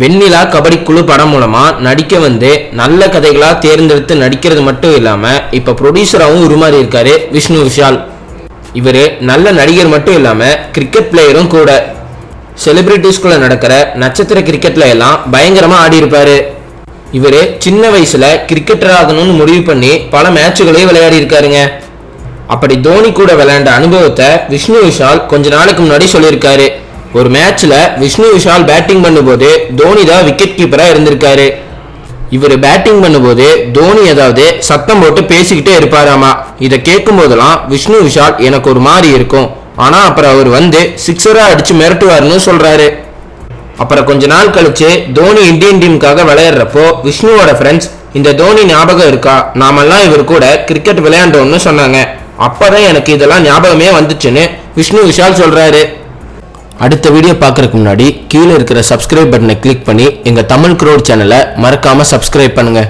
வெண்ணிலா கபடி குழு படம் மூலமா நடிக்க வந்து நல்ல கதைகளா தேர்ந்தெடுத்து நடிக்கிறது மட்டும் இல்லாம இப்ப ப்ரொடியூசராகவும் உருமாறி இருக்காரு விஷ்ணு விஷால். இவர் நல்ல நடிகர் மட்டும் இல்லாம கிரிக்கெட் பிளேயரும் கூட. செலிபிரிட்டிஸ்குள்ள நடக்கிற நட்சத்திர கிரிக்கெட்ல எல்லாம் பயங்கரமா ஆடியிருப்பார் இவர் சின்ன வயசுல கிரிக்கெட்டர் ஆகணும்னு முடிவு பண்ணி பல மேட்சுகளையும் விளையாடி இருக்காருங்க. அப்படி தோனி கூட விளையாண்ட அனுபவத்தை விஷ்ணு விஷால் கொஞ்ச நாளுக்கு முன்னாடி சொல்லியிருக்காரு. ஒரு மேட்ச்ல விஷ்ணு விஷால் பேட்டிங் பண்ணும்போது தோனி தான் விக்கெட் கீப்பரா இருந்திருக்காரு. இவர் பேட்டிங் பண்ணும்போது தோனி ஏதாவது சத்தம் போட்டு பேசிக்கிட்டே இருப்பாராமா? இதை கேட்கும் போதெல்லாம் விஷ்ணு விஷால் எனக்கு ஒரு மாதிரி இருக்கும். ஆனா அப்புறம் அவர் வந்து சிக்ஸரா அடிச்சு மிரட்டுவாருன்னு சொல்றாரு. அப்புறம் கொஞ்ச நாள் கழிச்சு தோனி இந்தியன் டீமுக்காக விளையாடுறப்போ விஷ்ணுவோட ஃப்ரெண்ட்ஸ் இந்த தோனி ஞாபகம் இருக்கா? நாமெல்லாம் இவர் கூட கிரிக்கெட் விளையாண்டோம்னு சொன்னாங்க. அப்போதான் எனக்கு இதெல்லாம் ஞாபகமே வந்துச்சுன்னு விஷ்ணு விஷால் சொல்கிறாரு அடுத்த வீடியோ பார்க்கறதுக்கு முன்னாடி கீழே இருக்கிற சப்ஸ்கிரைப் பட்டனை கிளிக் பண்ணி எங்கள் தமிழ் குரோட் சேனலை மறக்காமல் சப்ஸ்கிரைப் பண்ணுங்கள்